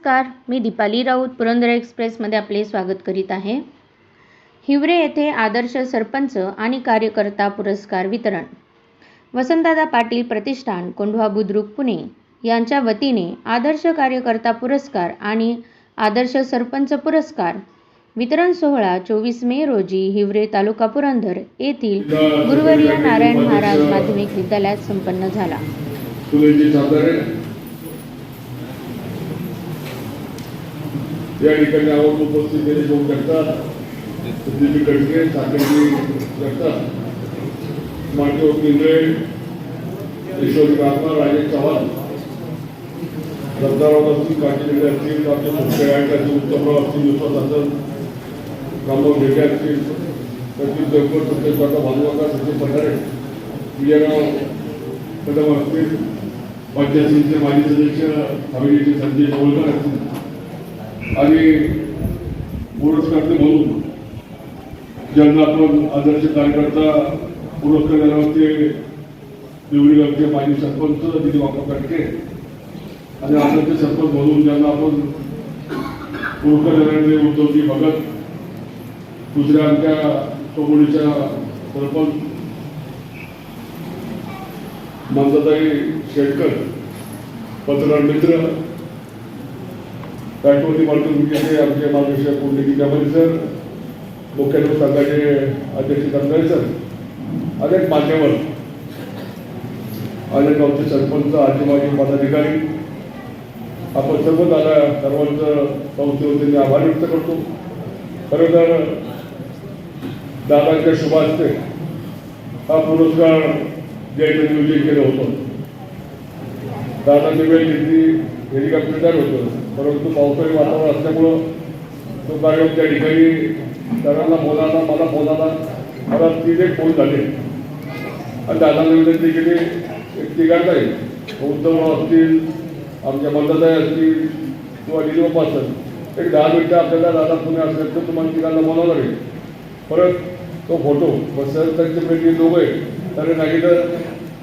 नमस्कार मी दीपाली राऊत पुरंदर एक्सप्रेसमध्ये आपले स्वागत करीत आहे. हिवरे येथे आदर्श सरपंच आणि कार्यकर्ता पुरस्कार वितरण. वसंतदादा पाटील प्रतिष्ठान कोंढवा बुद्रुक पुणे. यांच्या वतीने आदर्श कार्यकर्ता पुरस्कार आणि आदर्श सरपंच पुरस्कार. वितरण सोहळा चोवीस मे रोजी हिवरे तालुका पुरंदर येथील गुरुवर्य नारायण महाराज माध्यमिक विद्यालयात संपन्न झाला फुलेंची सातारे या ठिकाणी आवड उपस्थित केले जाऊ शकतात दिलीप कडके साखरजी जगतात मांडव केंद्रे ईश्वरी बाबा राजेश चव्हाण. रत्नाराव असतील कांचन असतील डॉक्टर सुखराय असतील उत्तमराव असतील विश्वास असेल रामभाऊ ढेके असतील सचिन देवकर सचिन स्वतः भानुवाका सचिन पठारे विजयराव कदम असतील पंचायतीचे माजी सदस्य हवेलीचे संजय जवळकर असतील आणि पुरस्कारते म्हणून ज्यांना आपण आदर्श कार्यकर्ता पुरस्कार देणार आहोत ते गावचे माजी सरपंच दिलीप वापर कडके आणि आदर्श सरपंच म्हणून ज्यांना आपण पुरस्कार देणारे उद्धवजी भगत दुसऱ्या आमच्या चौगुडीच्या सरपंच मंदाताई शेटकर पत्रकार मित्र राष्ट्रवादी मार्केट विजेचे आमचे मार्गदर्शक कुंडली त्यामध्ये सर? मुख्याध्यापक संघाचे अध्यक्ष कंदारे सर. अनेक मान्यवर. अनेक गावचे सरपंच आजी माजी पदाधिकारी. आपण सर्व दादा सर्वांचं संस्थेवरती आभार व्यक्त करतो. खरं तर दादांच्या शुभ हा पुरस्कार द्यायचं नियोजन केलं होतं. दादाची वेळ घेतली हेलिकॉप्टर तयार होतं. परंतु पावसाळी वातावरण असल्यामुळं तो कार्यक्रम त्या ठिकाणी सरांना फोन मला फोन मला तिथे फोन झाले. आणि दादांना विनंती केली एक तिघांचा आहे. उद्धवराव असतील आमच्या मंदाताई असतील किंवा दिलीबापा असतात एक दहा मिनटं आपल्याला दादा पुणे असेल तर तुम्हाला तिघांना बोलावं लागेल परत तो फोटो बस त्यांचे पैकी दोघं आहे तर सांगितलं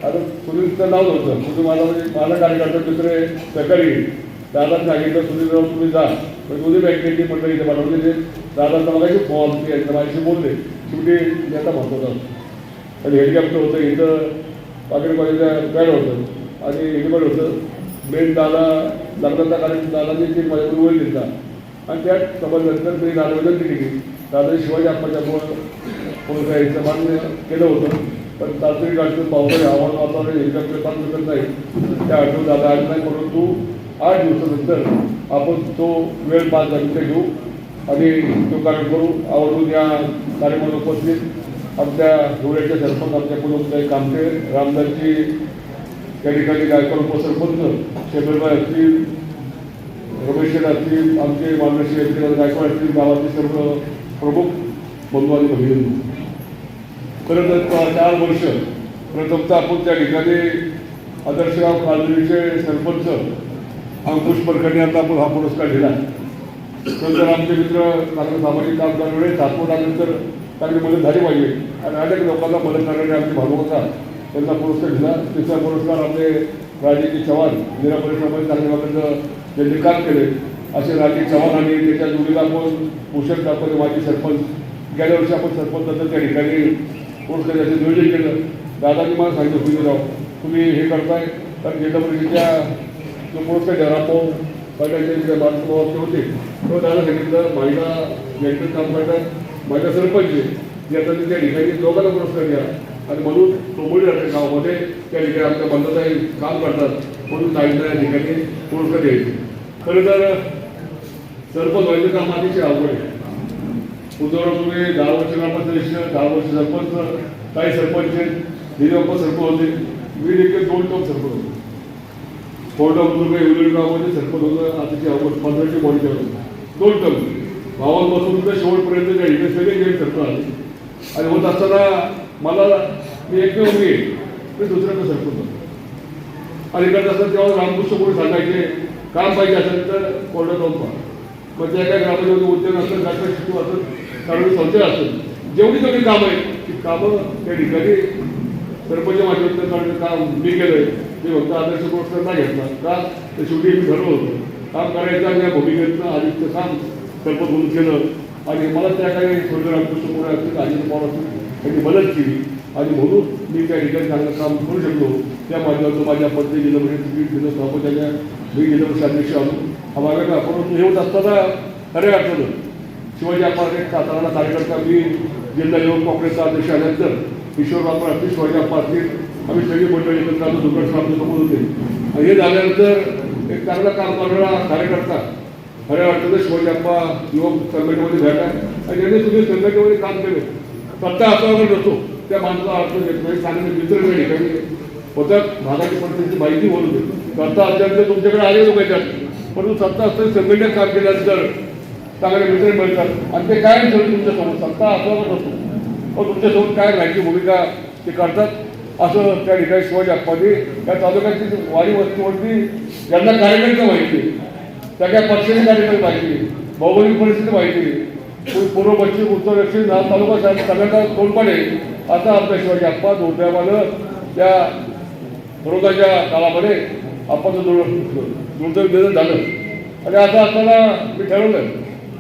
आता सुनीलचं नाव नव्हतं तुम्ही मला म्हणजे माझा कार्यकर्ता मित्र आहे सहकारी. दादा सांगितलं सुनील राव तुम्ही जा. पण दोन्ही बँकेची मंडळी इथे पाठवले ते दादांना मगाशी फॉर्म माझ्याशी बोलले शेवटी नेता महत्त्वाचा असतो आणि हेलिकॉप्टर होतं इथं पाकिट कॉलेजच्या बॅड होतं आणि हेलिकॉप्टर होतं. मेन दादा लग्नाचा कारण दादाने ते माझ्याकडे वेळ दिला आणि त्या समजल्यानंतर ते दादाबद्दल दिली केली. दादा शिवाजी आत्माच्यामुळं कोण यायचं मान्य केलं होतं. पण तांत्रिक अडचण पावसाळी हवामान वातावरण हेलिकॉप्टर पाच करत नाही. त्या अडचण दादा आली नाही परंतु आठ दिवसानंतर आपण तो वेळ पाच मिनिटं घेऊ. आणि तो कार्यक्रम करू. आवडून या कार्यक्रमाला उपस्थित आमच्या हिवऱ्याचे सरपंच आमच्या पुढे कामते रामदासजी त्या ठिकाणी गायकवाड उपसरपंच शेखरबाई असतील रमेश शेठ असतील आमचे मानवशी असतील गायकवाड असतील गावातील सर्व प्रमुख बंधू आणि भगिनी. खरं तर चार वर्ष. प्रथमतः आपण त्या ठिकाणी आदर्शराव कालवीचे सरपंच अंकुश परखडे यांना आपण हा पुरस्कार दिला. नंतर आमचे मित्र चांगलं सामाजिक काम करणारे सातवडानंतर चांगली मदत झाली पाहिजे. आणि अनेक लोकांना मदत करणारे आमचे भागवता त्यांना पुरस्कार दिला. तिसरा पुरस्कार आपले राजेजी चव्हाण जिल्हा परिषदेमध्ये चांगल्या प्रकारचं त्यांनी काम केले. असे राजे चव्हाण आणि त्याच्या जोडीला आपण भूषण ठाकरे माजी सरपंच. गेल्या वर्षी आपण सरपंचाचं त्या ठिकाणी पुरस्कार असे नियोजन केलं. दादाजी मला सांगितलं तुम्ही राव तुम्ही हे करताय. कारण जिल्हा परिषदेच्या जो पुरस्कार द्या रामभाऊ पाटलांचे बाळासाहेब होते. तो त्याला सांगितलं महिला यांचं काम करतात महिला सरपंच आहे. याचा त्या ठिकाणी दोघांना पुरस्कार द्या. आणि म्हणून तोमुडी राहते गावामध्ये. त्या ठिकाणी आमच्या बंधाताई काम करतात. म्हणून सांगितलं या ठिकाणी पुरस्कार द्यायचे. खरं तर सरपंच व्हायचं काम अतिशय अवघड आहे. उदाहरण तुम्ही दहा वर्ष ग्रामपंचायत दहा वर्ष सरपंच काही सरपंच आहेत निरप्पा सरपंच होते. मी देखील दोन टोक सरपंच होते. कोर्ट बुद्रुक एवढे गावामध्ये सरपंच होतं आताची अवघड पंधराशे बॉडी होतं दोन टर्म भावांपासून तर शेवटपर्यंत त्या इथे सगळे जे सरपंच आले आणि होत असताना मला मी एकमेव मी आहे. मी दुसऱ्यांदा सरपंच होतो आणि करत असताना तेव्हा रामकृष्ण कोणी सांगायचे काम पाहिजे असेल तर कोर्टात जाऊन पहा मग त्या काय ग्रामपंचायत उद्योग असेल जास्त शिकू असेल कारण संस्था असेल जेवढी कमी कामं आहेत ती कामं त्या ठिकाणी सरपंच उत्तर कारण काम मी केलंय. मी फक्त आदर्श पुरस्कार नाही घेतला. का? तर शेवटी मी ठरवलं होतं. काम करायचं आणि या भूमिकेतनं आदित्य सांग सरपंच म्हणून केलं. आणि मला त्या काही सोडलं रामकृष्ण मोरे असतील अजित पवार असतील त्यांनी मदत केली. आणि म्हणून मी त्या ठिकाणी चांगलं काम करू शकलो. त्या माध्यमातून माझ्या पत्नी जिल्हा परिषद तिकीट दिलं सभापत्याच्या मी जिल्हा परिषद अध्यक्ष आलो हा मार्ग का परंतु हे होत असताना खऱ्या अर्थानं शिवाजी आपण सातारा कार्यकर्ता मी जिल्हा युवक काँग्रेसचा अध्यक्ष आल्यानंतर किशोर बापर अतिश वाजा पाटील आम्ही सगळी मंडळी एकत्र आलो दुर्गट साहेब होते. आणि हे झाल्यानंतर एक चांगला काम करणारा कार्यकर्ता खऱ्या अर्थानं तर अप्पा युवक संघटनेमध्ये भेटा आणि ज्यांनी तुम्ही संघटनेमध्ये काम केले सत्ता हातावर नसतो त्या माणसाला अर्थ देत नाही. म्हणजे चांगले मित्र त्या ठिकाणी होतात भागाची परिस्थिती माहिती बोलू दे सत्ता असल्यानंतर तुमच्याकडे आले लोक येतात. परंतु सत्ता असताना संघटनेत काम केल्यानंतर चांगले मित्र मिळतात. आणि ते काय तुमच्यासमोर सत्ता असल्यावर नसतो पण तुमच्यासोबत काय राहायची भूमिका ते करतात असं त्या ठिकाणी शिवाजी अप्पाजी या तालुक्याची वाडी वस्तीवरती यांना कार्यकर्ते माहिती सगळ्या पक्षाचे कार्यकर्ते माहिती भौगोलिक परिस्थिती माहिती पूर्व पश्चिम उत्तर दक्षिण हा तालुका सगळ्यांना तोंडपणे आता आपल्या शिवाजी अप्पा दुर्दैवानं त्या विरोधाच्या काळामध्ये आपण दुर्दैव निधन झालं. आणि आता असताना मी ठरवलं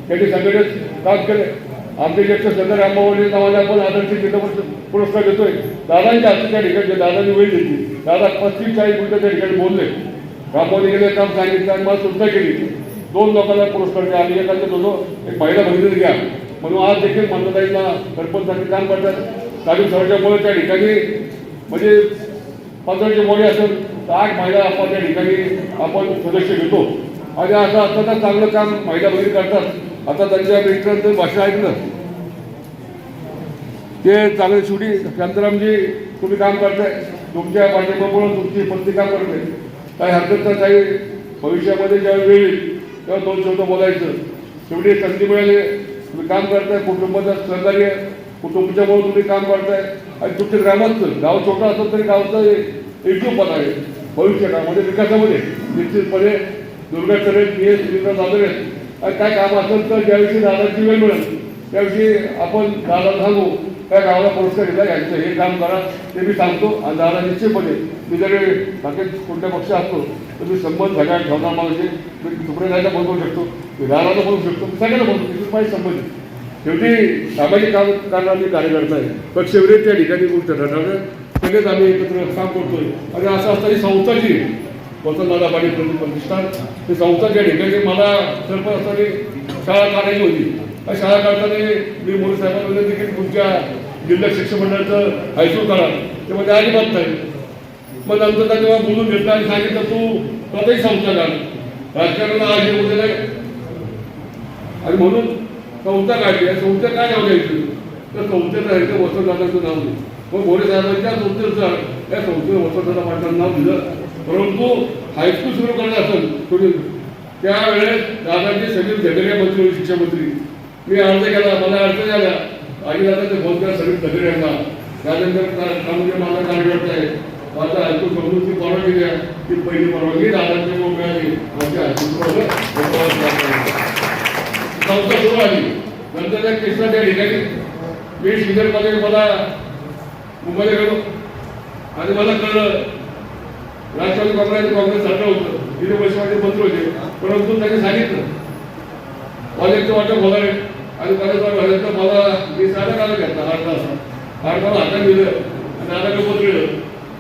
त्यांनी संघटनेत काम केले आमचे ज्येष्ठ सरदार अंबावली नावाने आपण आदर्श चित्रपट पुरस्कार देतोय. दादांच्या हस्ते त्या ठिकाणी दादांनी वेळ घेतली दादा पस्तीस चाळीस मिनिटं त्या ठिकाणी बोलले. रामोली गेले काम सांगितलं आणि मला सुद्धा केली. दोन लोकांना पुरस्कार द्या आणि एखाद्या दोन एक महिला भगिनी घ्या. म्हणून आज देखील मंत्रताईंना सरपंचसाठी काम करतात. काही सर्जामुळे त्या ठिकाणी म्हणजे पंधराशे मोडे असेल तर आठ महिला आपण त्या ठिकाणी आपण सदस्य घेतो. आणि असं असताना चांगलं काम महिला भगिनी करतात. आता त्यांच्या मित्रांचं भाषण ऐकलं ते चांगले शेवटी शांतारामजी तुम्ही काम करताय. तुमच्या पाठिंबामुळे तुमची पत्नी काम करते काही हरकत नाही काही भविष्यामध्ये ज्या वेळ येईल तेव्हा दोन शब्द बोलायचं. शेवटी संधी मिळाली. तुम्ही काम करताय कुटुंबाचं सहकार्य कुटुंबाच्यामुळे तुम्ही काम करताय. आणि तुमच्या ग्रामाचं गाव छोटं असलं तरी गावचं एकजूटपणा आहे. भविष्य काळामध्ये विकासामध्ये. निश्चितपणे दुर्गा चरेल पी एस सुनीता जाधव आहेत आणि काय काम असेल तर ज्याविषयी दादाची वेळ मिळेल त्याविषयी आपण दादाला सांगू त्या गावाला पुरस्कार दिला यांचं हे काम करा. ते मी सांगतो आणि दादा निश्चितपणे मी जरी बाकी कोणत्या पक्ष असतो तर मी संबंध सगळ्या ठेवणार माझे मी तुकडे जायला बोलवू शकतो मी दादाला बोलू शकतो मी सगळ्यांना बोलतो तिथून माझी संबंध शेवटी सामाजिक काम करणारे कार्यकर्ता आहे पक्षविरोध त्या ठिकाणी गोष्ट ठरणार सगळेच आम्ही एकत्र काम करतोय. आणि असं असताना ही संस्था जी वसंतदादा पाटील प्रति प्रतिष्ठान. ते संस्था त्या ठिकाणी मला सर्व असताना शाळा काढायची होती त्या शाळा काढताना मी मोदी साहेबांना देखील तुमच्या जिल्हा शिक्षण मंडळाचं हायस्कूल करा तेव्हा ते म्हणजे अजिबात नाही. मग नंतर त्या तेव्हा बोलून घेतलं आणि सांगितलं तू स्वतःही संस्था काढ. राजकारणाला आज हे उद्या नाही आणि म्हणून संस्था काढली. आणि संस्था काय नाव द्यायचं? तर संस्थेचं आहे वसंतदादाचं नाव दिलं मग मोरे साहेबांच्या संस्थेचं या संस्थेनं वसंतदादा पाटलांना नाव दिलं. परंतु हायस्कूल सुरू करणार असेल थोडी त्यावेळेस दादाजी सगळे झगडे मंत्री होते शिक्षण मंत्री मी अर्ज केला मला अर्ज झाला. आई दादाचे फोन करा सगळे झगडे यांना त्यानंतर कामगिरी माझा कार्यकर्ता आहे माझा हायस्कूल समजून ती परवानगी द्या. ती पहिली परवानगी दादांची मग मिळाली माझ्या हायस्कूल संस्था सुरू आली नंतर त्या केसला त्या ठिकाणी मी श्रीधरमध्ये मला मुंबईला गेलो. आणि मला कळलं राष्ट्रवादी काँग्रेस काँग्रेस सरकार होतं. तिथे पैशामध्ये मंत्र होते. परंतु त्यांनी सांगितलं. कॉलेजचं वाटप होणार आहे. आणि कॉलेज कॉलेजचा तर मला मी साधा काला घेतला आठ तास आठ मला हातात दिलं आणि आता दादाकडे पत्रिलं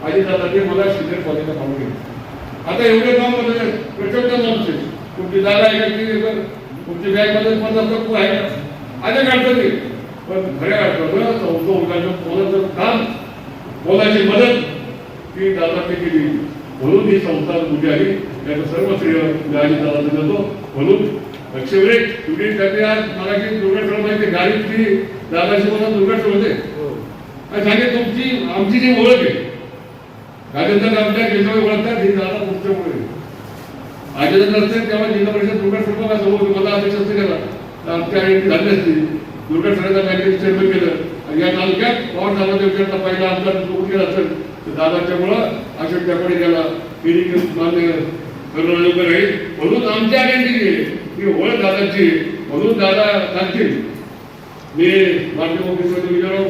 आणि दादा ते मला शिक्षण कॉलेजला काम केलं आता एवढे काम म्हणजे प्रचंड माणूस तुमची जागा आहे का ती? तुमची बँकमध्ये पन्नास टक्के आहे का? अनेक अडचणी पण खऱ्या अर्थानं चौथं उद्याचं बोलायचं काम? बोलायची मदत? ती दादा केली. म्हणून ही संस्था उभी आली त्याचं सर्व श्रेय गाडी दादा देतो. म्हणून लक्षवेळे तुम्ही त्याने आज मराठी दुर्घटना माहिती गाडीची दादाशी मला दुर्घटना होते? आणि सांगे तुमची आमची जी ओळख आहे राजेंद्र आमच्या ओळखतात ही दादा तुमच्यामुळे राजेंद्र नसते तेव्हा जिल्हा परिषद दुर्घट सर्व का समोर मला अध्यक्ष असते केला तर आमच्या आई झाली असती. दुर्घट सगळ्यांना बँकेत चेअरमन केलं. आणि या तालुक्यात पवार साहेबांच्या विचारता पहिला आमदार जो केला असेल? दादाच्यामुळं अशोक त्याकडे गेला केली मान्य करणं योग्य राहील म्हणून आमची आयडेंटिटी आहे. की ओळख दादाची म्हणून दादा सांगतील. मी भारतीय काँग्रेसमध्ये विचाराव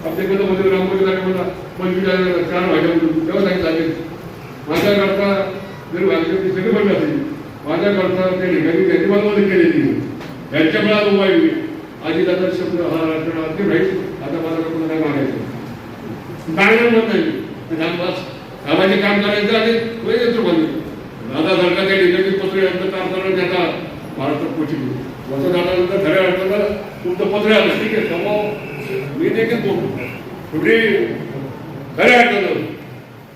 आपल्याकडे मध्ये रामपूर कार्यक्रमाला पंचवीस हजार चार वाजल्यापासून तेव्हा सांगितलं लागेल माझ्याकरता जर वाजले सगळी बंद असेल माझ्याकरता त्या ठिकाणी त्यांनी बनवली केलेली यांच्या मुळात उभा येईल आधी दादा शब्द हा राष्ट्र राहील आता मला कोणाला काय मागायचं काय म्हणत नाही मी कामकाज कामाचे काम करायचं आणि तो येतो म्हणजे दादा सारखा त्या ठिकाणी पत्र यांचं काम करणं त्याचा महाराष्ट्रात क्वचित वसंत आल्यानंतर खऱ्या अर्थानं तुमचं पत्र आलं ठीक आहे समोर मी देखील बोलतो. शेवटी खऱ्या अर्थानं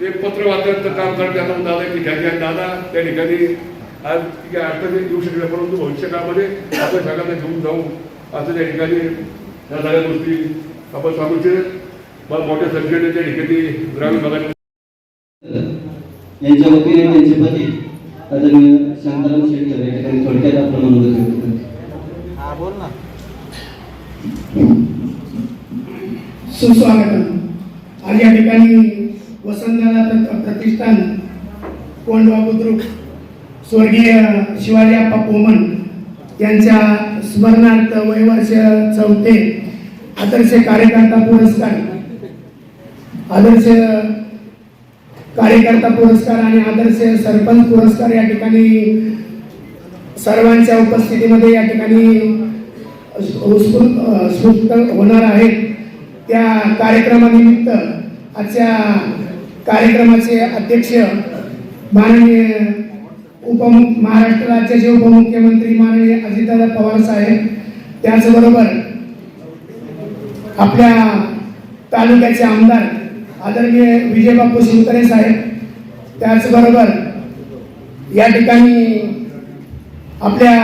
ते पत्र वाचायचं काम करत त्याचा दादा की घ्या दादा त्या ठिकाणी आज ठीक आहे अर्थ येऊ शकल्या परंतु भविष्यकाळामध्ये आपण सगळ्यांना घेऊन जाऊ. असं त्या ठिकाणी या सगळ्या गोष्टी आपण सांगूचे मला मोठ्या संख्येने त्या ठिकाणी ग्रामीण भागात यांच्या वतीने त्यांचे पती आदरणीय शांताराम या ठिकाणी थोडक्यात आपलं. हा बोल ना सुस्वागतम आज या ठिकाणी प्र- प्रतिष्ठान कोंडवा बुद्रुक स्वर्गीय शिवाजी आप्पा पोमन यांच्या स्मरणार्थ वयवर्ष चौथे आदर्श कार्यकर्ता पुरस्कार आदर्श कार्यकर्ता पुरस्कार आणि आदर्श सरपंच पुरस्कार या ठिकाणी सर्वांच्या उपस्थितीमध्ये या ठिकाणी स्फूर्त होणार आहेत त्या कार्यक्रमानिमित्त आजच्या कार्यक्रमाचे अध्यक्ष माननीय उपमुख महाराष्ट्र राज्याचे उपमुख्यमंत्री माननीय अजितदादा पवार साहेब त्याचबरोबर आपल्या तालुक्याचे आमदार आदरणीय विजयबापू शिवतरे साहेब त्याचबरोबर या ठिकाणी आपल्या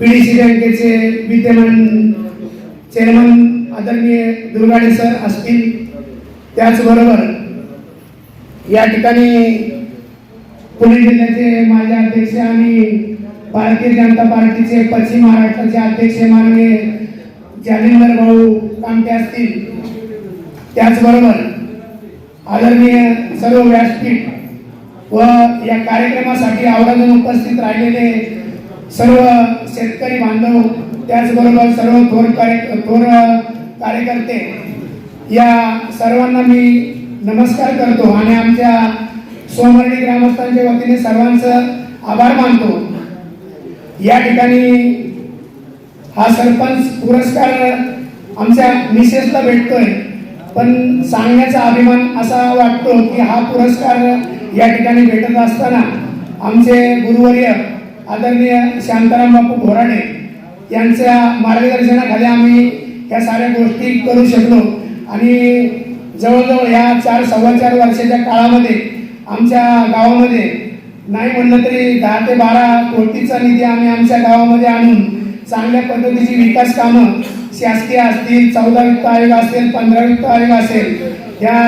पीडीसी बँकेचे विद्यमान चेअरमन आदरणीय दुर्गाडे सर असतील. त्याचबरोबर या ठिकाणी पुणे जिल्ह्याचे माजी अध्यक्ष आणि भारतीय जनता पार्टीचे पश्चिम महाराष्ट्राचे अध्यक्ष माननीय जालिंदर भाऊ कामटे असतील. त्याचबरोबर आदरणीय सर्व व्यासपीठ व या कार्यक्रमासाठी आवर्जून उपस्थित राहिलेले सर्व शेतकरी बांधव त्याचबरोबर सर्व थोर कार्य थोर कार्यकर्ते या सर्वांना मी नमस्कार करतो आणि आमच्या सोमर्णी ग्रामस्थांच्या वतीने सर्वांचं आभार मानतो. या ठिकाणी हा सरपंच पुरस्कार आमच्या मिसेसला भेटतोय. पण सांगण्याचा अभिमान असा वाटतो की हा पुरस्कार या ठिकाणी भेटत असताना आमचे गुरुवर्य आदरणीय शांताराम बापू घोराडे यांच्या मार्गदर्शनाखाली आम्ही या साऱ्या गोष्टी करू शकलो. आणि जवळजवळ ह्या चार सव्वा चार वर्षाच्या काळामध्ये आमच्या गावामध्ये नाही म्हणलं तरी दहा ते बारा कोटीचा निधी आम्ही आमच्या गावामध्ये आणून चांगल्या पद्धतीची विकास कामं शासकीय असतील चौदा वित्त आयोग असेल पंधरा वित्त आयोग असेल या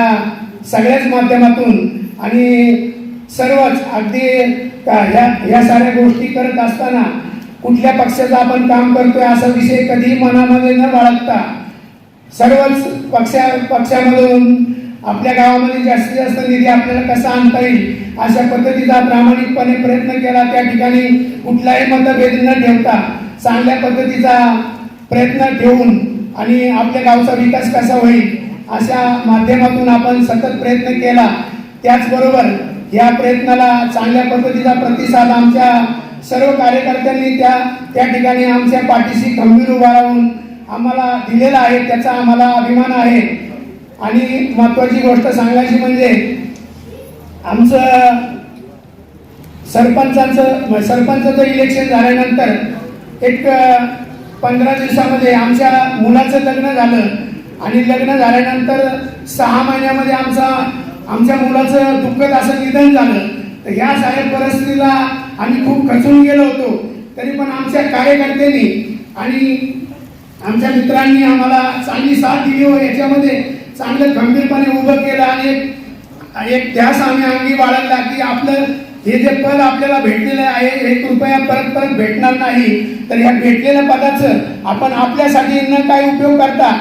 सगळ्याच माध्यमातून आणि सर्वच अगदी ह्या ह्या साऱ्या गोष्टी करत असताना कुठल्या पक्षाचं आपण काम करतोय असा विषय कधीही मनामध्ये न बाळगता सर्वच पक्षा पक्षामधून आपल्या गावामध्ये जास्तीत जास्त निधी आपल्याला कसा आणता येईल अशा पद्धतीचा प्रामाणिकपणे प्रयत्न केला. त्या ठिकाणी कुठलाही मतभेद न ठेवता चांगल्या पद्धतीचा प्रयत्न ठेवून आणि आपल्या गावचा विकास कसा होईल अशा माध्यमातून आपण सतत प्रयत्न केला. त्याचबरोबर या प्रयत्नाला चांगल्या पद्धतीचा प्रतिसाद आमच्या सर्व कार्यकर्त्यांनी त्या त्या ठिकाणी आमच्या पाठीशी खंबीर उभा राहून आम्हाला दिलेला आहे त्याचा आम्हाला अभिमान आहे. आणि महत्वाची गोष्ट सांगायची म्हणजे आमचं सरपंचांचं सरपंचाचं इलेक्शन झाल्यानंतर एक पंधरा दिवसामध्ये आमच्या मुलाचं लग्न झालं. आणि लग्न झाल्यानंतर सहा महिन्यामध्ये आमचा आमच्या मुलाचं दुःखद असं निधन झालं. तर ह्या साऱ्या परिस्थितीला आम्ही खूप खचून गेलो होतो. तरी पण आमच्या कार्यकर्त्यांनी आणि आमच्या मित्रांनी आम्हाला चांगली साथ दिली हो याच्यामध्ये चांगलं खंबीरपणे उभं केलं आणि एक एक ध्यास आम्ही अंगी बाळगला की आपलं हे जे पद आपल्याला भेटलेलं आहे हे कृपया परत परत भेटणार नाही. तर या भेटलेल्या पदाचं आपण आपल्यासाठी न काय उपयोग करता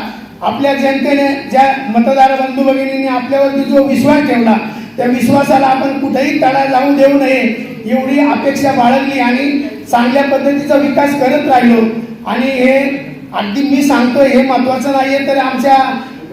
आपल्या जनतेने ज्या मतदार बंधू भगिनींनी आपल्यावरती जो विश्वास ठेवला त्या विश्वासाला आपण कुठेही तडा जाऊ देऊ नये एवढी अपेक्षा बाळगली आणि चांगल्या पद्धतीचा विकास करत राहिलो. आणि हे अगदी मी सांगतोय हे महत्वाचं नाहीये तर आमच्या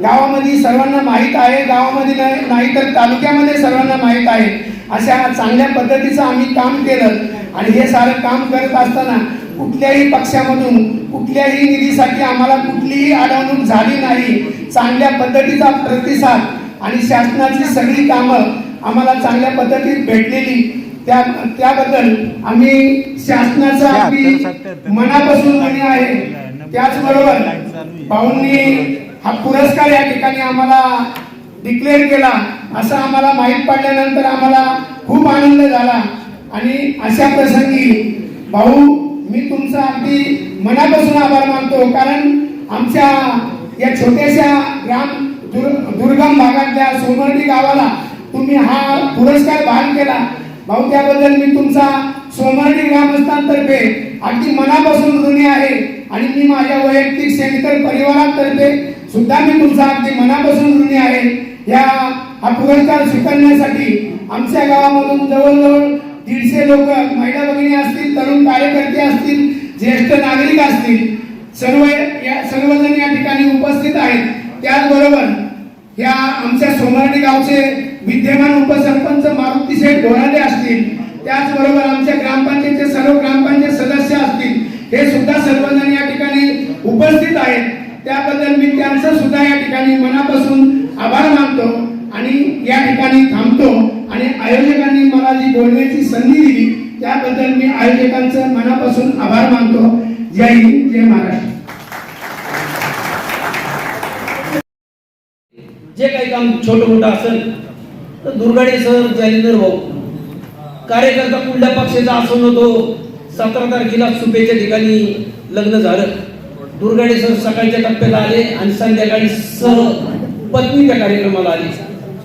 गावामध्ये सर्वांना माहीत आहे गावामध्ये नाही नाही तर तालुक्यामध्ये सर्वांना माहीत आहे. अशा चांगल्या पद्धतीचं आम्ही काम केलं. आणि हे सारं काम करत असताना कुठल्याही पक्षामधून कुठल्याही निधीसाठी आम्हाला कुठलीही अडवणूक झाली नाही. चांगल्या पद्धतीचा प्रतिसाद आणि शासनाची सगळी कामं आम्हाला चांगल्या पद्धतीत भेटलेली. त्या त्याबद्दल आम्ही शासनाचा अगदी मनापासून ऋणी आहे. त्याचबरोबर भाऊंनी हा पुरस्कार या ठिकाणी आम्हाला डिक्लेअर केला. असं आम्हाला माहीत पडल्यानंतर आम्हाला खूप आनंद झाला. आणि अशा प्रसंगी भाऊ मी तुमचा अगदी मनापासून आभार मानतो. कारण आमच्या या छोट्याशा ग्राम दुर दुर्गम भागातल्या सोमर्डी गावाला तुम्ही हा पुरस्कार बहाल केला. भाऊ त्याबद्दल मी तुमचा सोमर्डी ग्रामस्थांतर्फे अगदी मनापासून ऋणी आहे. आणि मी माझ्या वैयक्तिक शेतकरी परिवारातर्फे सुद्धा मी तुमचा अगदी मनापासून ऋणी आहे. या हा पुरस्कार स्वीकारण्यासाठी आमच्या गावामधून जवळजवळ दीडशे लोक महिला भगिनी असतील तरुण कार्यकर्ते असतील ज्येष्ठ नागरिक असतील सर्व या सर्वजण या ठिकाणी उपस्थित आहेत. त्याचबरोबर या आमच्या सोमर्डी गावचे विद्यमान उपसरपंच मारुती शेठ ढोराले असतील त्याचबरोबर आमच्या ग्रामपंचायतचे सर्व ग्रामपंचायत सदस्य असतील हे सुद्धा सर्वजण या ठिकाणी उपस्थित आहेत. त्याबद्दल मी त्यांचं सुद्धा या ठिकाणी मनापासून आभार मानतो आणि या ठिकाणी थांबतो आणि आयोजकांनी मला जी बोलण्याची संधी दिली त्याबद्दल मी आयोजकांचं मनापासून आभार मानतो. जय हिंद जय महाराष्ट्र. जे काही काम छोटं मोठं असेल तर दुर्गाडे सर जालिंदर भाऊ कार्यकर्ता कुठल्या पक्षाचा असो नव्हतो सतरा तारखेला सुपेच्या ठिकाणी लग्न झालं. दुर्गाडे सर सकाळच्या टप्प्याला आले आणि संध्याकाळी सह पत्नी त्या कार्यक्रमाला आली.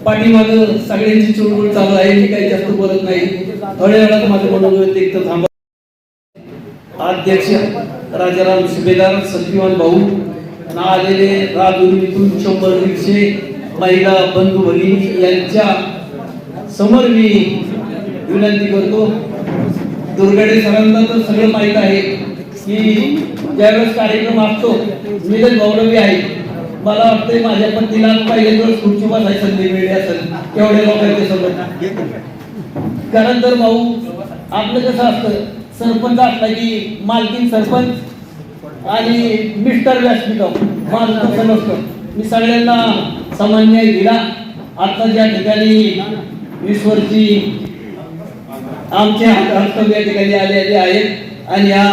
पाठीमागं सगळ्यांची चुळबुळ चालू आहे मी काही जास्त बोलत नाही. थोड्या वेळात माझं मनोगत एक तर थांबा. अध्यक्ष राजाराम सुभेदार सत्यवान भाऊ ना आलेले राजूरीतून शंभर दीडशे महिला बंधू भगिनी यांच्या समोर मी विनंती करतो. दुर्गाडे सरांना तर सगळं माहीत आहे की ज्यावेळेस कार्यक्रम असतो निलेश गौरवी आहे. मला वाटतंय माझ्या पत्नीला पहिले दिवस खुर्ची बसायची संधी मिळली असेल. एवढ्या लोकांच्या सोबत. कारण तर भाऊ आपलं कसं असतं सरपंच असला की मालकीन सरपंच आणि मिस्टर व्यासपीठ. माझं तसं नसतं. मी सगळ्यांना सामान्य दिला. आता ज्या ठिकाणी ईश्वरची आमचे हस्तव्य या ठिकाणी आलेले आहेत. आणि या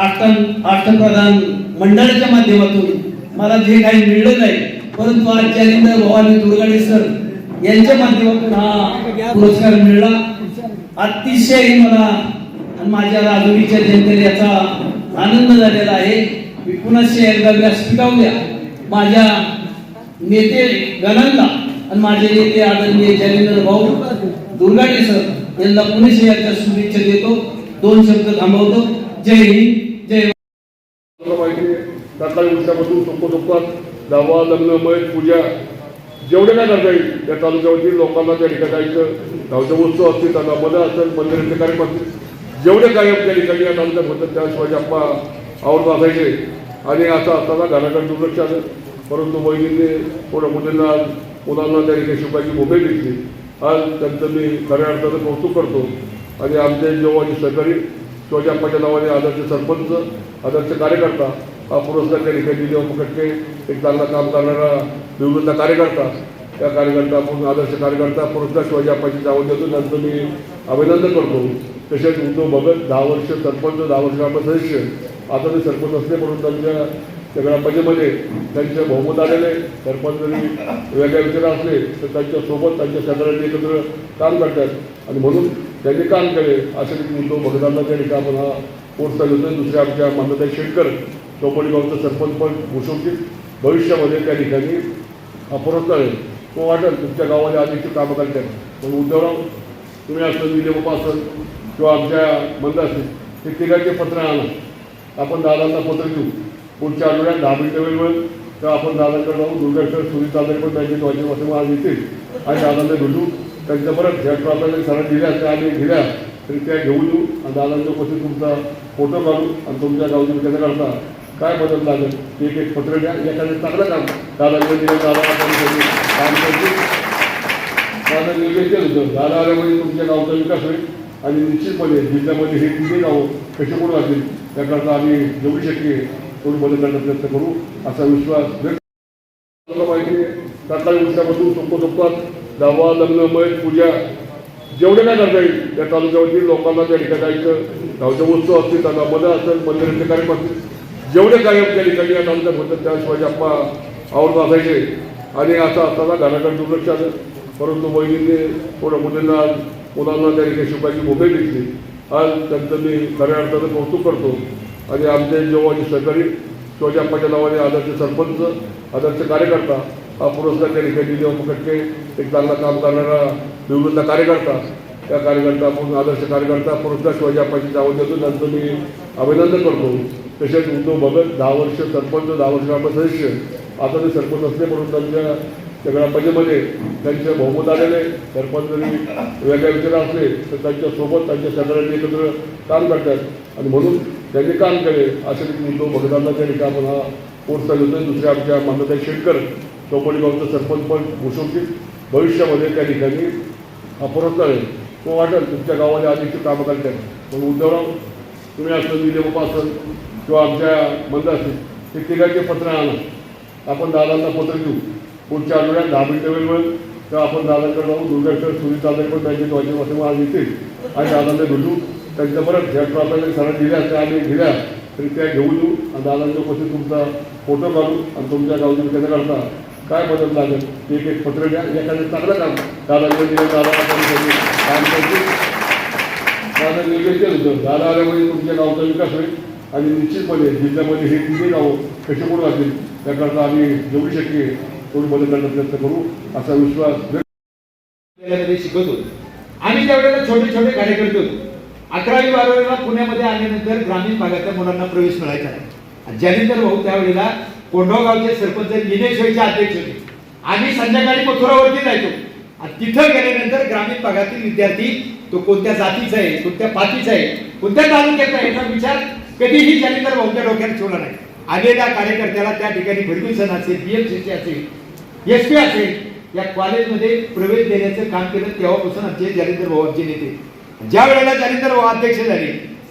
आष्टन आष्टन प्रधान मंडळाच्या माध्यमातून मला जे काही मिळलं नाही परंतु आज जालिंदर भवानी दुर्गाडे सर यांच्या माध्यमातून हा पुरस्कार मिळला. अतिशय मला आणि माझ्या राजुरीच्या जनतेला याचा आनंद झालेला आहे. मी पुन्हा एकदा व्यासपीठावर द्या माझ्या नेते गणांना आणि माझे नेते आदरणीय जालिंदर भाऊ दुर्गाडे सर यांना पुणे शहराच्या शुभेच्छा देतो. दोन शब्द थांबवतो. जय हिंद जय सकाळी उठल्यापासून सोपं सोपत धावा लग्न मैत पूजा जेवढे काय करता येईल त्या तालुक्यावरती लोकांना त्या ठिकाणी जायचं गावच्या उत्सव असतील त्यांना मदत असेल मंदिराचे कार्यक्रम असतील जेवढे काय त्या ठिकाणी या तालुक्यात होतं त्याशिवाय आप्पा आवडत असायचे आणि असं असताना घराकडे दुर्लक्ष आलं. परंतु वहिनीने थोडं मुलींना मुलांना त्या ठिकाणी शिकायची मोबाईल घेतली. आज त्यांचं मी खऱ्या अर्थानं कौतुक करतो. आणि आमचे जेव्हा सहकारी शिवाजी आप्पाच्या नावाने आदर्श सरपंच आदर्श कार्यकर्ता हा पुरस्कार त्या ठिकाणी दिले फकटके एक चांगला काम करणारा निवृत्त कार्यकर्ता. त्या कार्यकर्ता म्हणून आदर्श कार्यकर्ता पुरस्कार शिवाजी अप्पाची जावं देतो. त्यांचं मी अभिनंदन करतो. तसेच उद्धव भगत दहा वर्ष सरपंच दहा वर्ष आपण सदस्य. आता ते सरपंच असले म्हणून त्यांच्या त्या ग्रामपंचायतीमध्ये त्यांचे बहुमत आलेले. सरपंच जरी वेगळ्या विचार असले तर त्यांच्यासोबत त्यांच्या शेजाऱ्यांनी एकत्र काम करतात. आणि म्हणून त्यांनी काम केले. असे उद्धव भगतांना त्या ठिकाणी आपण हा कोर्स चालू दुसऱ्या आमच्या मान्यता शेटकर. चौपडी गावचं सरपंच पण घोषवतील भविष्यामध्ये त्या ठिकाणी हा आहे तो वाटेल तुमच्या गावामध्ये आधीची कामं करतात पण उद्धवराव तुम्ही असं विजयबाबा असेल किंवा आमच्या मंद असतील ते तिघांचे पत्र आणा. आपण दादांना पत्र देऊ. पुढच्या आठवड्यात दहा मिनिटं वेळ मिळेल तर आपण दादांकडे जाऊ. दुर्गाशर सुनील दादा पण त्यांचे वाचन आज येतील. आणि दादांना भेटू. त्यांच्या परत ह्या आपल्याला सरांनी दिल्या त्या आम्ही दिल्या तरी त्या घेऊन येऊ. आणि दादांच्या उपस्थित तुमचा फोटो काढू आणि तुमच्या गावची विकास करता. काय बदल लागेल? ते एक एक पत्र द्या. एखादं चांगलं काम. दादा दिलं दादा आपण काम करतील. माझं निर्देश होतं दादा आल्यामुळे म्हणजे तुमच्या गावचा विकास होईल. आणि निश्चितपणे जिल्ह्यामध्ये हे तिन्ही गावं कसे कोण राहतील त्याकरता आम्ही जेवढी शक्य कोण तेवढी मदत करण्याचा प्रयत्न करू. असा विश्वास व्यक्त माहिती सकाळी उठल्यापासून सोपं सोपतात दावा लग्न मयत पूजा जेवढे काय करता येईल त्या तालुक्यावरती लोकांना त्या ठिकाणी जायचं. गावच्या वस्तू असतील त्यांना मदत असेल मंदिराचे कार्यक्रम असतील जेवढे कार्यक्रम त्या ठिकाणी या होतं त्या त्याशिवाय अप्पा आवडत असायचे आणि असं असताना घराकडे दुर्लक्ष आलं परंतु बहिणींनी थोडं मुलींना मुलांना त्या ठिकाणी शिकायची भूमिका घेतली आज त्यांचं मी खऱ्या अर्थानं कौतुक करतो. आणि आमचे जेव्हा सहकारी शिवाजीप्पाच्या नावाने आदर्श सरपंच आदर्श कार्यकर्ता हा पुरस्कार त्या ठिकाणी दिले. मुकटके एक चांगला काम करणारा निवृत्त कार्यकर्ता. त्या कार्यकर्ता आपण आदर्श कार्यकर्ता पुरस्कार शिवाजी अप्पाची नावं देतो. त्यांचं मी अभिनंदन करतो. तसेच उद्धव भगत दहा वर्ष सरपंच दहा वर्ष ग्राम सदस्य. आता ते सरपंच असले म्हणून त्यांच्या त्या ग्रामपंचायतीमध्ये त्यांचे बहुमत आलेले. सरपंच जरी वेगळ्या विचार असले तर त्यांच्यासोबत त्यांच्या शेजाऱ्यांनी एकत्र काम करतात. आणि म्हणून त्यांनी काम केले. असे उद्धव भगतांना त्या ठिकाणी आपण हा कोर्स चालवतोय दुसऱ्या आमच्या मान्यता शेटकर चौपडी गावचं सरपंच पण घोषवतील भविष्यामध्ये त्या ठिकाणी हा पुरस्कार आहे. तो वाटेल. तुमच्या गावाला आधीची कामं करतात पण उद्धवराव तुम्ही असं दिलेबाबा असं किंवा आमच्या मंद असतील ते तिघांचे पत्र आणा आपण दादांना पत्र देऊ. पुढच्या आठवड्यात दहा मिनिटं वेळ मिळेल तेव्हा आपण दादांकडे जाऊ दुर्गाशर सुनील दादाकडे पण त्यांचे वाचन आज येतील. आणि दादांना भेटू. त्यांच्या बरं ज्या आपल्याला सरांनी दिल्या त्या आम्ही दिल्या तरी त्या घेऊन येऊ. आणि दादांच्या उपस्थित तुमचा फोटो काढू आणि तुमच्या गावची विचार काय मदत लागेल? ते एक एक पत्र द्या. एखादं चांगलं काम. दादांकडे दिलं दादा काम करतील. दादा निर्देश होतं दादा आल्यामुळे तुमच्या गावचा विकास होईल. आणि निश्चितपणे जिल्ह्यामध्ये हे तिन्ही गावं कशी पुढे लागतील त्याकरता आम्ही जेवढी शक्य कोण तेवढी मदत करण्याचा प्रयत्न करू असा विश्वास शिकत होतो. आम्ही त्यावेळेला छोटे छोटे कार्यकर्ते होतो. अकरावी बारावीला पुण्यामध्ये आल्यानंतर ग्रामीण भागातल्या मुलांना प्रवेश मिळायचा नाही. आणि भाऊ त्यावेळेला कोंढाव गावचे सरपंच लिनेश्वरचे अध्यक्ष होते. आम्ही संध्याकाळी मथुरावरती जायचो. आणि तिथं गेल्यानंतर ग्रामीण भागातील विद्यार्थी तो कोणत्या जातीचा आहे कोणत्या पातीचा आहे कोणत्या तालुक्याचा आहे याचा विचार कधीही जालिंदर भाऊच्या डोक्यात ठेवला नाही. आलेल्या कार्यकर्त्याला त्या ठिकाणी फर्ग्युसन असेल बीएमसीसी असेल एस पी असेल या कॉलेजमध्ये प्रवेश देण्याचं काम केलं तेव्हापासून आमचे जालिंदर भाऊ आमचे नेते. ज्या वेळेला जालिंदर भाऊ अध्यक्ष झाले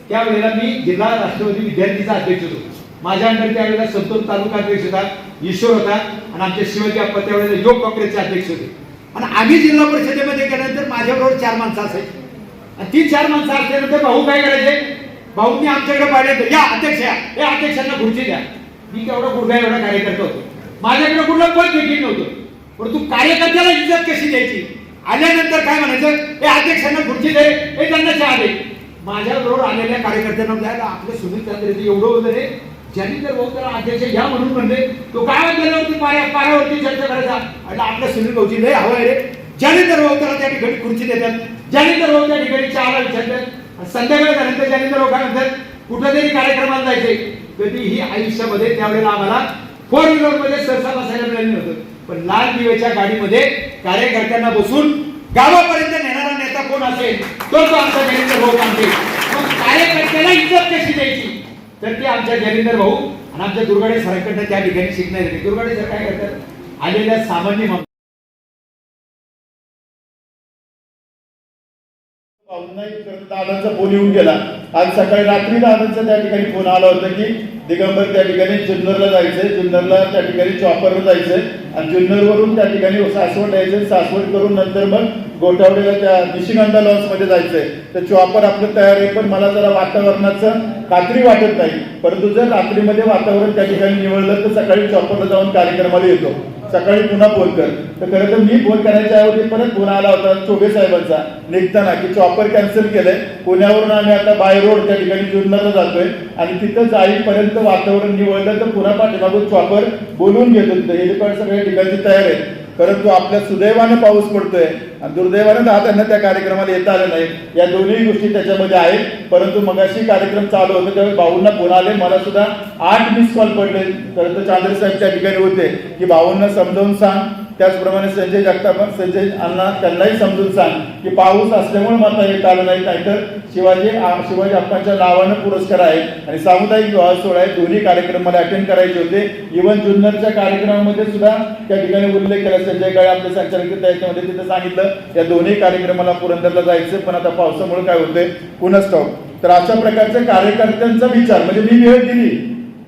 त्यावेळेला मी जिल्हा राष्ट्रवादी विद्यार्थीचा अध्यक्ष होतो. माझ्या अंडर त्यावेळेला संतोष तालुका अध्यक्ष होता ईश्वर होता आणि आमचे शिवाजी अप्पा त्यावेळेला योग काँग्रेसचे अध्यक्ष होते. आणि आम्ही जिल्हा परिषदेमध्ये गेल्यानंतर माझ्याबरोबर चार माणसं असायची. आणि ती चार माणसं असल्यानंतर भाऊ काय करायचे? भाऊंनी आमच्याकडे पाहिजे या अध्यक्ष या. या अध्यक्षांना खुर्ची द्या. मी तेवढा कुठला एवढा कार्यकर्ता होतो. माझ्याकडे कुठलं पद देखील नव्हतं. परंतु कार्यकर्त्याला इज्जत कशी द्यायची? आल्यानंतर काय म्हणायचं? हे अध्यक्षांना खुर्ची दे हे त्यांना चहा दे. माझ्या बरोबर आलेल्या कार्यकर्त्यांना द्यायला आपलं सुनील चांद्रेचं एवढं वगैरे ज्यांनी जर भाऊ त्याला अध्यक्ष घ्या म्हणून म्हणले तो काय गेल्यावरती पाया पायावरती चर्चा करायचा? आणि आपल्या सुनील भाऊची लय हवं आहे रे. ज्याने तर भाऊ त्याला त्या ठिकाणी खुर्ची देतात ज्याने तर भाऊ त्या ठिकाणी चहाला विचारतात संध्याकाळपर्यंत संध्याकाळी झाल्यानंतर कुठेतरी काय म्हणतात कार्यक्रमाला जायचे. कधी ही आयुष्यामध्ये त्यावेळेला आम्हाला फोर व्हीलरमध्ये सरसा बसायला मिळालं नव्हतं. पण लाल दिवेच्या गाडीमध्ये कार्यकर्त्यांना बसून गावापर्यंत नेणारा नेता कोण असेल तो तो आमचा जयंत भाऊ सांगते मग कार्यकर्त्याला इज्जत कशी द्यायची? तर ते आमच्या जयंदर भाऊ आणि आमच्या दुर्गाडे सरकडनं त्या ठिकाणी शिकणार दुर्गाडे सर काय करतात? आलेल्या सामान्य दादांचा फोन येऊन गेला. आज सकाळी रात्री दादांचा त्या ठिकाणी फोन आला होता की दिगंबर त्या ठिकाणी जुन्नरला जायचंय. जुन्नरला त्या ठिकाणी चॉपरला जायचंय. आणि जुन्नरवरून त्या ठिकाणी सासवड यायचंय. सासवड करून नंतर मग गोठावडीला त्या निशिगंधा लॉन्समध्ये जायचंय. तर चॉपर आपलं तयार आहे पण मला जरा वातावरणाचं खात्री वाटत नाही. परंतु जर रात्रीमध्ये वातावरण त्या ठिकाणी निवडलं तर सकाळी चॉपरला जाऊन कार्यक्रमाला येतो. सकाळी पुन्हा फोन कर. तर खरं तर मी फोन करायच्या ऐवजी परत फोन आला होता चोबे साहेबांचा. निघताना की चॉपर कॅन्सल केलंय. पुण्यावरून आम्ही आता बाय रोड त्या ठिकाणी जुन्नरला जातोय. आणि तिथं जाईपर्यंत वातावरण निवडलं तर पुन्हा पाठीमागून चॉपर बोलवून घेत होतं हेलिपॅड सगळ्या ठिकाणी तयार आहे परंतु आपल्या सुदैवानं पाऊस पडतोय आणि दुर्दैवानं त्यांना त्या कार्यक्रमाला येता आलं नाही. या दोन्ही गोष्टी त्याच्यामध्ये आहेत. परंतु मगाशी कार्यक्रम चालू होते त्यावेळी भाऊंना फोन आले. मला सुद्धा आठ मिस कॉल पडले. तर चांद्रे साहेब त्या ठिकाणी होते. की भाऊंना समजावून सांग. त्याचप्रमाणे संजय जगतापन संजय अण्णा त्यांनाही समजून सांग की पाऊस असल्यामुळे मात्र येत आलं नाही. नाहीतर शिवाजी शिवाजी आप्पांच्या नावानं पुरस्कार आहे आणि सामुदायिक विवाह सोहळा आहे. दोन्ही कार्यक्रम मला अटेंड करायचे होते. इव्हन जुन्नरच्या कार्यक्रमामध्ये सुद्धा त्या ठिकाणी उल्लेख केला. संजय काळे आपले संचालक त्याच्यामध्ये तिथे सांगितलं या दोन्ही कार्यक्रमाला पुरंदरला जायचं. पण आता पावसामुळे काय होते कुणच ठाऊक तर अशा प्रकारच्या कार्यकर्त्यांचा विचार म्हणजे मी वेळ दिली.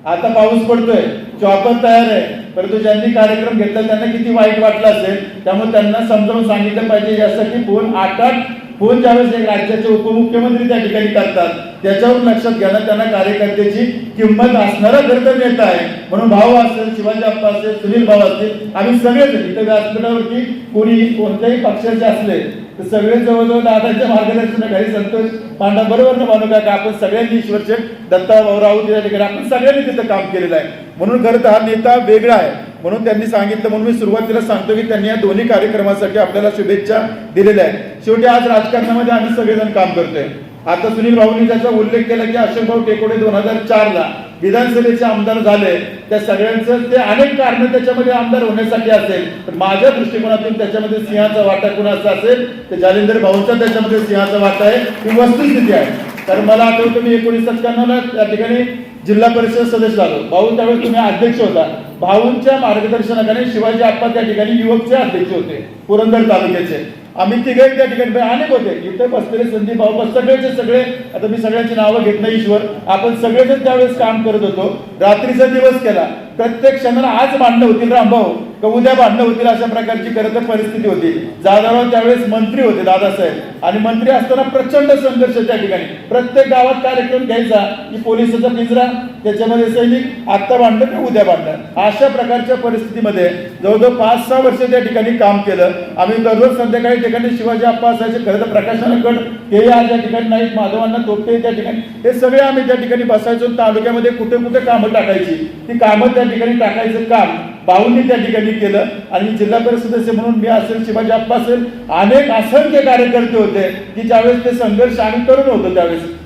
आता पाऊस पडतोय. चॉपर तयार आहे. परंतु ज्यांनी कार्यक्रम घेतला त्यांना किती वाईट वाटलं असेल त्यामुळे त्यांना समजावून सांगितलं पाहिजे यासाठी फोन आठ आठ फोन ज्यावेळेस एक राज्याचे उपमुख्यमंत्री त्या ठिकाणी करतात त्याच्यावर लक्षात घ्यायला त्यांना कार्यकर्त्याची किंमत असणारा खरं तर नेता आहे. म्हणून भाऊ असेल शिवाजी अप्पा असेल सुनील भाऊ असतील आम्ही सगळेच इथं व्यासपीठावरती कोणी कोणत्याही पक्षाचे असले सगळे जवळजवळ दादाच्या मार्गदर्शनाखाली संतोष पांडा बरोबर ना मानू का आपण सगळ्यांनी ईश्वरचे दत्ता भाऊ राऊत या ठिकाणी आपण सगळ्यांनी तिथं काम केलेलं आहे. म्हणून खरं तर हा नेता वेगळा आहे. म्हणून त्यांनी सांगितलं म्हणून मी सुरुवातीला सांगतो की त्यांनी या दोन्ही कार्यक्रमासाठी आपल्याला शुभेच्छा दिलेल्या आहेत. शेवटी आज राजकारणामध्ये आम्ही सगळेजण काम करतोय. आता सुनील भाऊंनी त्याचा उल्लेख केला की अशोक भाऊ टेकोडे दोन हजार चार ला विधानसभेचे आमदार झाले. त्या सगळ्यांचं ते अनेक कारण त्याच्यामध्ये आमदार होण्यासाठी असेल. पण माझ्या दृष्टिकोनातून त्याच्यामध्ये सिंहाचा वाटा कुणाचा असेल? तर जालिंदर भाऊंचा त्याच्यामध्ये सिंहाचा वाटा आहे. ही वस्तुस्थिती आहे. कारण मला आठवतं मी एकोणीस सत्त्याण्णवला त्या ठिकाणी जिल्हा परिषद सदस्य झालो. भाऊ त्यावेळेस तुम्ही अध्यक्ष होता. भाऊंच्या मार्गदर्शनाखाली शिवाजी आप्पा त्या ठिकाणी युवकचे अध्यक्ष होते पुरंदर तालुक्याचे. आम्ही तिघे त्या ठिकाणी अनेक होते. इथे बसलेले संदीप भाऊ सगळेचे सगळे आता मी सगळ्यांची नावं घेत नाही ईश्वर. आपण सगळेजण त्यावेळेस काम करत होतो. रात्रीचा दिवस केला. प्रत्येक क्षणाला आज मांडलं होतील रामभाऊ. का उद्या भांडणं होतील अशा प्रकारची खरं तर परिस्थिती होती. जाधवराव त्यावेळेस मंत्री होते दादासाहेब. आणि मंत्री असताना प्रचंड संघर्ष त्या ठिकाणी. प्रत्येक गावात कार्यक्रम घ्यायचा की पोलिसाचा पिंजरा त्याच्यामध्ये सैनिक आत्ता भांडणं का उद्या भांडणं? अशा प्रकारच्या परिस्थितीमध्ये जवळजवळ पाच सहा वर्ष त्या ठिकाणी काम केलं. आम्ही दररोज संध्याकाळी ठिकाणी शिवाजी आप्पा असायचे. खरं तर प्रकाशन गट हे आज या ठिकाणी नाहीत. माधवांना तोपटे त्या ठिकाणी. हे सगळे आम्ही त्या ठिकाणी बसायचो. तालुक्यामध्ये कुठे कुठे कामं टाकायची. ती कामं त्या ठिकाणी टाकायचं काम भाऊंनी त्या ठिकाणी केलं. आणि जिल्हा परिषद सदस्य म्हणून मी असेल शिवाजी आप्पा असेल अनेक असंख्य कार्यकर्ते होते की ज्यावेळेस ते संघर्ष आम्ही करून होतो त्यावेळेस.